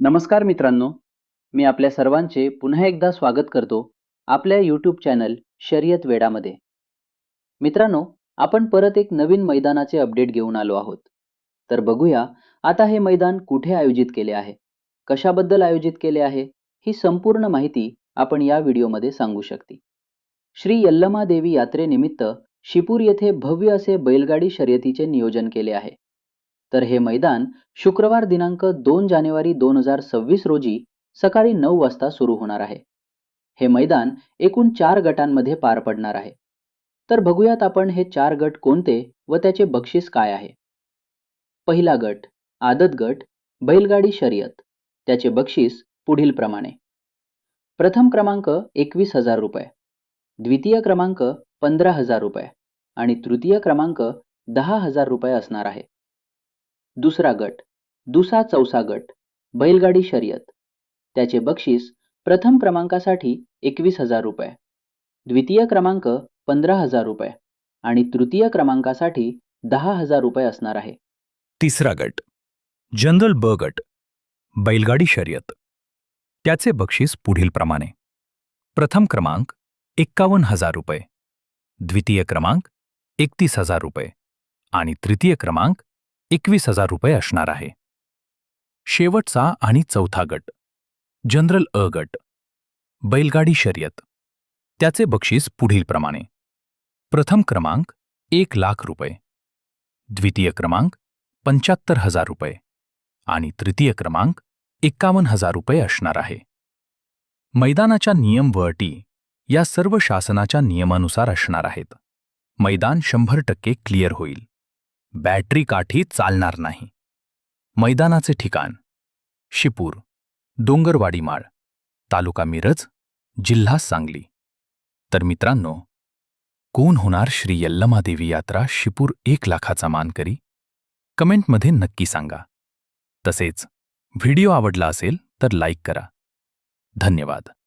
नमस्कार मित्रांनो मी आपल्या सर्वांचे पुन्हा एकदा स्वागत करतो आपल्या यूट्यूब चॅनल शर्यत वेडामध्ये. मित्रांनो आपण परत एक नवीन मैदानाचे अपडेट घेऊन आलो आहोत. तर बघूया आता हे मैदान कुठे आयोजित केले आहे? कशाबद्दल आयोजित केले आहे? ही संपूर्ण माहिती आपण या व्हिडिओमध्ये सांगू शकते. श्री यल्लमा देवी यात्रेनिमित्त शिपूर येथे भव्य असे बैलगाडी शर्यतीचे नियोजन केले आहे. तर हे मैदान शुक्रवार दिनांक दोन जानेवारी दोन हजार सव्वीस रोजी सकाळी नऊ वाजता सुरू होणार आहे. हे मैदान एकूण चार गटांमध्ये पार पडणार आहे. तर बघूयात आपण हे चार गट कोणते व त्याचे बक्षीस काय आहे. पहिला गट आदत गट बैलगाडी शर्यत. त्याचे बक्षीस पुढील प्रमाणे. प्रथम क्रमांक एकवीस हजार रुपये. द्वितीय क्रमांक पंधरा हजार रुपये. आणि तृतीय क्रमांक दहा हजार रुपये असणार आहे. दुसरा गट दुसा चौसा गट बैलगाडी शर्यत. त्याचे बक्षीस प्रथम क्रमांकासाठी एकवीस हजार रुपये द्वितीय क्रमांक पंधरा हजार रुपये आणि तृतीय क्रमांकासाठी दहा हजार रुपये असणार आहे. तिसरा गट जनरल ब गट बैलगाडी शर्यत. त्याचे बक्षीस पुढीलप्रमाणे प्रथम क्रमांक एक्कावन्न हजार रुपये द्वितीय क्रमांक एकतीस हजार रुपये आणि तृतीय क्रमांक एकवीस हजार रुपये असणार आहे. शेवटचा आणि चौथा गट. जनरल अ गट. बैलगाडी शर्यत. त्याचे बक्षीस पुढीलप्रमाणे प्रथम क्रमांक एक लाख रुपये. द्वितीय क्रमांक पंच्याहत्तर हजार रुपये. आणि तृतीय क्रमांक एक्कावन्न हजार रुपये असणार आहे. मैदानाच्या नियम व अटी या सर्व शासनाच्या नियमानुसार असणार आहेत. मैदान शंभर टक्के क्लिअर होईल. बॅटरी काठी चालणार नाही. मैदानाचे ठिकाण शिपूर डोंगरवाडी माळ तालुका मिरज जिल्हा सांगली. तर मित्रांनो कोण होणार श्री यल्लमादेवी यात्रा शिपूर एक लाखाचा मानकरी कमेंटमध्ये नक्की सांगा. तसेच व्हिडिओ आवडला असेल तर लाईक करा. धन्यवाद.